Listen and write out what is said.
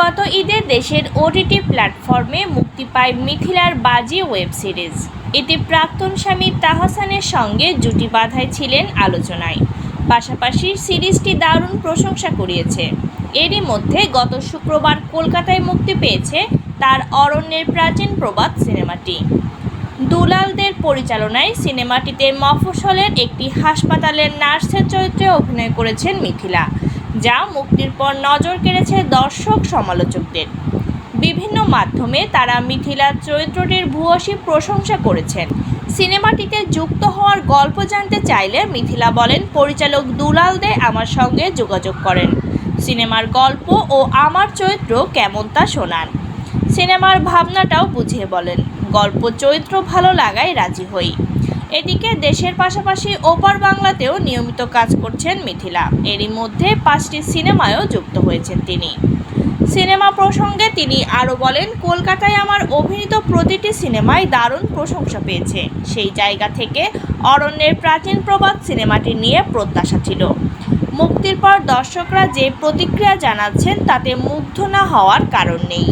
গত ঈদে দেশের ওটিটি প্ল্যাটফর্মে মুক্তি পায় মিথিলার বাজি ওয়েব সিরিজ। এতে প্রাক্তন স্বামী তাহসানের সঙ্গে জুটি বাঁধায় ছিলেন আলোচনায়। পাশাপাশি সিরিজটি দারুণ প্রশংসা কুড়িয়েছে এরই মধ্যে গত শুক্রবার কলকাতায় মুক্তি পেয়েছে তার অরণ্যের প্রাচীন প্রবাদ সিনেমাটি। দুলালদের পরিচালনায় সিনেমাটিতে মফসলের একটি হাসপাতালের নার্সের চরিত্রে অভিনয় করেছেন মিথিলা। যা মুক্তির পর নজর কেড়েছে দর্শক সমালোচকদের। বিভিন্ন মাধ্যমে তারা মিথিলার চরিত্রটির ভূয়সী প্রশংসা করেছেন। সিনেমাটিতে যুক্ত হওয়ার গল্প জানতে চাইলে মিথিলা বলেন, পরিচালক দুলাল দে আমার সঙ্গে যোগাযোগ করেন। সিনেমার গল্প ও আমার চরিত্র কেমন তা শোনান। সিনেমার ভাবনাটাও বুঝিয়ে বলেন, গল্প চরিত্র ভালো লাগায় রাজি হই। এদিকে দেশের পাশাপাশি ওপার বাংলাতেও নিয়মিত কাজ করছেন মিথিলা। এরই মধ্যে পাঁচটি সিনেমায়ও যুক্ত হয়েছেন তিনি। সিনেমা প্রসঙ্গে তিনি আরও বলেন, কলকাতায় আমার অভিনীত প্রতিটি সিনেমায় দারুণ প্রশংসা পেয়েছে। সেই জায়গা থেকে অরণ্যের প্রাচীন প্রবাদ সিনেমাটি নিয়ে প্রত্যাশা ছিল। মুক্তির পর দর্শকরা যে প্রতিক্রিয়া জানাচ্ছেন তাতে মুগ্ধ না হওয়ার কারণ নেই।